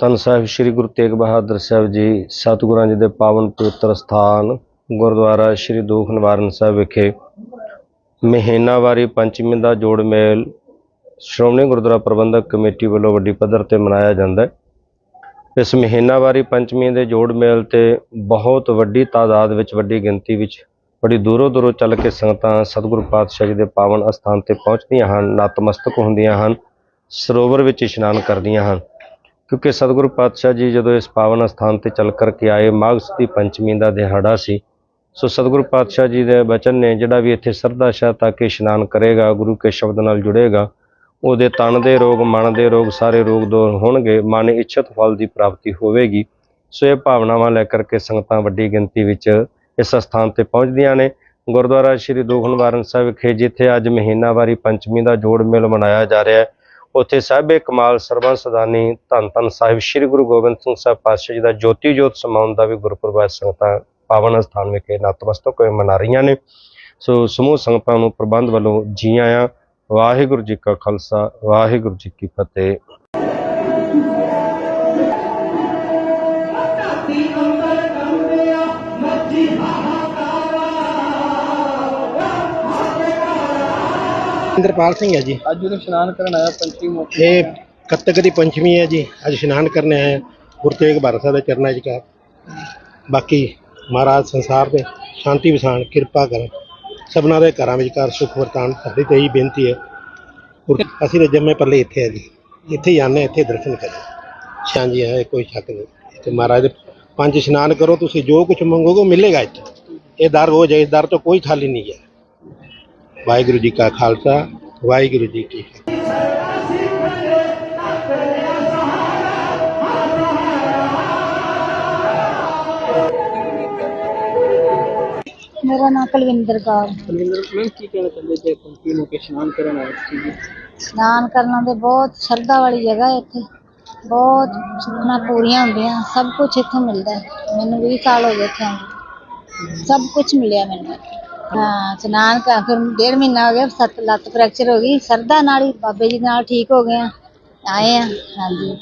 ਧੰਨ ਸਾਹਿਬ ਸ੍ਰੀ ਗੁਰੂ ਤੇਗ ਬਹਾਦਰ ਸਾਹਿਬ ਜੀ ਸਤਿਗੁਰਾਂ ਜੀ ਦੇ ਪਾਵਨ ਪਵਿੱਤਰ ਸਥਾਨ ਗੁਰਦੁਆਰਾ ਸ੍ਰੀ ਦੁਖ ਨਿਵਾਰਨ ਸਾਹਿਬ ਵਿਖੇ ਮਹੀਨਾਵਾਰੀ ਪੰਚਮੀ ਦਾ ਜੋੜ ਮੇਲ ਸ਼੍ਰੋਮਣੀ ਗੁਰਦੁਆਰਾ ਪ੍ਰਬੰਧਕ ਕਮੇਟੀ ਵੱਲੋਂ ਵੱਡੀ ਪੱਧਰ ਤੇ ਮਨਾਇਆ ਜਾਂਦਾ ਹੈ। ਇਸ ਮਹੀਨਾਵਾਰੀ ਪੰਚਮੀ ਦੇ ਜੋੜ ਮੇਲ ਤੇ ਬਹੁਤ ਵੱਡੀ ਤਾਦਾਦ ਵਿੱਚ, ਵੱਡੀ ਗਿਣਤੀ ਵਿੱਚ, ਬੜੀ ਦੂਰੋਂ ਦੂਰੋਂ ਚੱਲ ਕੇ ਸੰਗਤਾਂ ਸਤਿਗੁਰੂ ਪਾਤਸ਼ਾਹ ਜੀ ਦੇ ਪਾਵਨ ਅਸਥਾਨ ਤੇ ਪਹੁੰਚਦੀਆਂ ਹਨ, ਨਤਮਸਤਕ ਹੁੰਦੀਆਂ ਹਨ, ਸਰੋਵਰ ਵਿੱਚ ਇਸ਼ਨਾਨ ਕਰਦੀਆਂ ਹਨ। ਕਿਉਂਕਿ ਸਤਿਗੁਰੂ ਪਾਤਸ਼ਾਹ ਜੀ ਜਦੋਂ ਇਸ ਪਾਵਨ ਅਸਥਾਨ ਤੇ ਚੱਲ ਕਰਕੇ ਆਏ, ਮਾਘ ਦੀ ਪੰਚਮੀ ਦਾ ਦਿਹਾੜਾ ਸੀ, ਸੋ ਸਤਿਗੁਰੂ ਪਾਤਸ਼ਾਹ ਜੀ ਦੇ ਬਚਨ ਨੇ ਜਿਹੜਾ ਵੀ ਇੱਥੇ ਸਰਦਾ ਸ਼ਾਹ ਤੱਕ ਇਸ਼ਨਾਨ ਕਰੇਗਾ, ਗੁਰੂ ਕੇ ਸ਼ਬਦ ਨਾਲ ਜੁੜੇਗਾ, ਉਹਦੇ ਤਨ ਦੇ ਰੋਗ, ਮਨ ਦੇ ਰੋਗ ਸਾਰੇ ਰੋਗ ਦੂਰ ਹੋਣਗੇ, ਮਨ ਇੱਛਤ ਫਲ ਦੀ ਪ੍ਰਾਪਤੀ ਹੋਵੇਗੀ। ਸੋ ਇਹ ਭਾਵਨਾਵਾਂ ਲੈ ਕਰਕੇ ਸੰਗਤਾਂ ਵੱਡੀ ਗਿਣਤੀ ਵਿੱਚ ਇਸ ਸਥਾਨ ਤੇ ਪਹੁੰਚਦੀਆਂ ਨੇ। ਗੁਰਦੁਆਰਾ ਸ੍ਰੀ ਦੁਖ ਨਿਵਾਰਨ ਸਾਹਿਬ ਵਿਖੇ, ਜਿੱਥੇ ਅੱਜ ਮਹੀਨਾਵਾਰੀ ਪੰਚਮੀ ਦਾ ਜੋੜ ਮੇਲ ਮਨਾਇਆ ਜਾ ਰਿਹਾ ਹੈ। ਉੱਥੇ ਸਾਹਿਬੇ ਕਮਾਲ ਸਰਬੰਸ ਸਦਾਨੀ ਧੰਨ ਧੰਨ ਸਾਹਿਬ ਸ੍ਰੀ ਗੁਰੂ ਗੋਬਿੰਦ ਸਿੰਘ ਸਾਹਿਬ ਪਾਤਸ਼ਾਹ ਜੀ ਦਾ ਜੋਤੀ ਜੋਤ ਸਮਾਉਣ ਦਾ ਵੀ ਗੁਰਪੁਰਬ ਸੰਗਤਾਂ ਪਾਵਨ ਸਥਾਨ ਵਿਖੇ ਨਤਮਸਤਕ ਹੋਏ ਮਨਾ ਰਹੀਆਂ ਨੇ। ਸੋ ਸਮੂਹ ਸੰਗਤਾਂ ਨੂੰ ਪ੍ਰਬੰਧ ਵੱਲੋਂ ਜੀ ਆਇਆਂ, ਵਾਹਿਗੁਰੂ ਜੀ ਕਾ ਖਾਲਸਾ, ਵਾਹਿਗੁਰੂ ਜੀ ਕੀ ਫਤਿਹ। ਇੰਦਰਪਾਲ ਸਿੰਘ ਹੈ ਜੀ। ਅੱਜ ਜਦੋਂ ਇਸ਼ਨਾਨ ਕਰਨ ਆਇਆ ਪੰਚਮੀ ਮੌਕੇ ਇਹ ਕੱਤਕ ਦੀ ਪੰਚਮੀ ਹੈ ਜੀ। ਅੱਜ ਇਸ਼ਨਾਨ ਕਰਨ ਹਾਂ। ਗੁਰੂ ਤੇਗ ਬਹਾਦਰ ਸਾਹਿਬ ਦੇ ਚਰਨਾਂ 'ਚ ਕਾ ਬਾਕੀ ਮਹਾਰਾਜ ਸੰਸਾਰ ਦੇ ਸ਼ਾਂਤੀ ਵਸਾਣ ਕਿਰਪਾ ਕਰਨ। ਸਭਨਾਂ ਦੇ ਘਰਾਂ ਵਿੱਚ ਘਰ ਸੁਖ ਵਰਤਾਨ ਸਾਡੀ ਤੇ ਇਹੀ ਬੇਨਤੀ ਹੈ। ਅਸੀਂ ਤਾਂ ਜੰਮੇ ਪੱਲੇ ਇੱਥੇ ਆ ਜੀ। ਇੱਥੇ ਹੀ ਆਨੇ ਇੱਥੇ ਦਰਸ਼ਨ ਕਰੇ ਸ਼ਾਂ ਜੀ ਹੈ ਕੋਈ ਸ਼ੱਕ ਨਹੀਂ। ਤੇ ਮਹਾਰਾਜ ਦੇ ਪੰਜ ਇਸ਼ਨਾਨ ਕਰੋ ਤੁਸੀਂ ਜੋ ਕੁਝ ਮੰਗੋਗੇ ਮਿਲੇਗਾ ਇੱਥੇ। ਇਹ ਦਰ ਹੋ ਜਾਏ ਦਰ ਤੋਂ ਕੋਈ ਖਾਲੀ ਨਹੀਂ ਹੈ। ਵਾਹਿਗੁਰੂ ਜੀ ਕਾ ਖਾਲਸਾ ਵਾਹਿਗੁਰੂ ਜੀ ਕੀ ਫਤਿਹ। ਮੇਰਾ ਨਾਮ ਕੁਲਵਿੰਦਰ ਕੌਰ। ਬਲਵਿੰਦਰ ਮੈਮ ਕੀ ਕਹਿਣਾ ਚਾਹੁੰਦੇ ਜੇ ਪੰਚਮੀ ਮੌਕੇ ਇਸ਼ਨਾਨ ਕਰਨ ਆਏ ਸੀ? ਜੀ ਇਸ਼ਨਾਨ ਕਰਨ ਦੇ ਬਹੁਤ ਸ਼ਰਧਾ ਵਾਲੀ ਜਗ੍ਹਾ ਹੈ ਇੱਥੇ। ਬਹੁਤ ਸੁਖਨਾ ਪੂਰੀਆਂ ਹੁੰਦੀਆਂ ਸਭ ਕੁਝ ਇੱਥੋਂ ਮਿਲਦਾ ਹੈ। ਮੈਨੂੰ 20 ਸਾਲ ਹੋ ਗਏ ਇੱਥੇ ਆਉਂਦੇ ਸਭ ਕੁਝ ਮਿਲਿਆ ਮੈਨੂੰ। ਹਾਂ ਇਸ਼ਨਾਨ ਕਰ ਫਿਰ ਡੇਢ ਮਹੀਨਾ ਹੋ ਗਿਆ, ਸੱਤ ਲੱਤ ਫ੍ਰੈਕਚਰ ਹੋ ਗਈ। ਸਰਦਾ ਨਾਲ ਹੀ, ਬਾਬੇ ਜੀ ਨਾਲ ਠੀਕ ਹੋ ਗਏ ਆ। ਆਏ ਆ, ਹਾਂਜੀ।